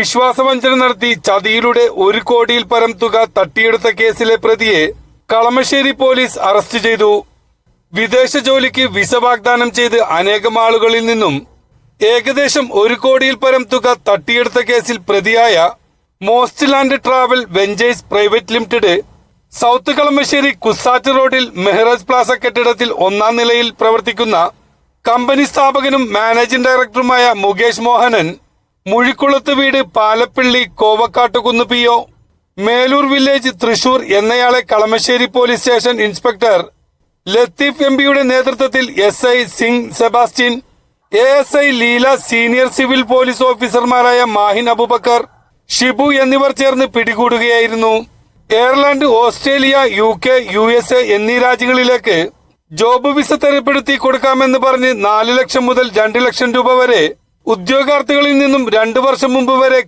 വിശ്വാസവഞ്ചന നടത്തി ചതിയിലൂടെ ഒരു കോടിയിൽ പരം തുക തട്ടിയെടുത്ത കേസിലെ പ്രതിയെ കളമശ്ശേരി പോലീസ് അറസ്റ്റ് ചെയ്തു. വിദേശ ജോലിക്ക് വിസ വാഗ്ദാനം ചെയ്ത് അനേകം ആളുകളിൽ നിന്നും ഏകദേശം ഒരു കോടിയിൽ പരം തുക തട്ടിയെടുത്ത കേസിൽ പ്രതിയായ most land travel ventures private limited south Kalamassery CUSAT റോഡിൽ മെഹ്റാജ് പ്ലാസ കെട്ടിടത്തിൽ ഒന്നാം നിലയിൽ പ്രവർത്തിക്കുന്ന കമ്പനി സ്ഥാപകനും മാനേജിംഗ് ഡയറക്ടറുമായ മുകേഷ് മോഹനൻ മുഴിക്കുളത്ത് വീട് Palappilly Kovakkattukunnu P O. Melur village Thrissur എന്നയാളെ Kalamassery police station inspector. Latheef M പിയുടെ നേതൃത്വത്തിൽ S I Singh Sebastian A S I Leela senior civil police ഓഫീസർമാരായ മാഹിൻ അബുബക്കർ ഷിബു എന്നിവർ ചേർന്ന് പിടികൂടുകയായിരുന്നു. Ireland Australia U K U S A എന്നീ രാജ്യങ്ങളിലേക്ക് job visa തരപ്പെടുത്തി കൊടുക്കാമെന്ന് പറഞ്ഞ് നാല് ലക്ഷം മുതൽ രണ്ട് ലക്ഷം രൂപ വരെ ഉദ്യോഗാർത്ഥികളിൽ നിന്നും രണ്ടു വർഷം മുമ്പ് വരെ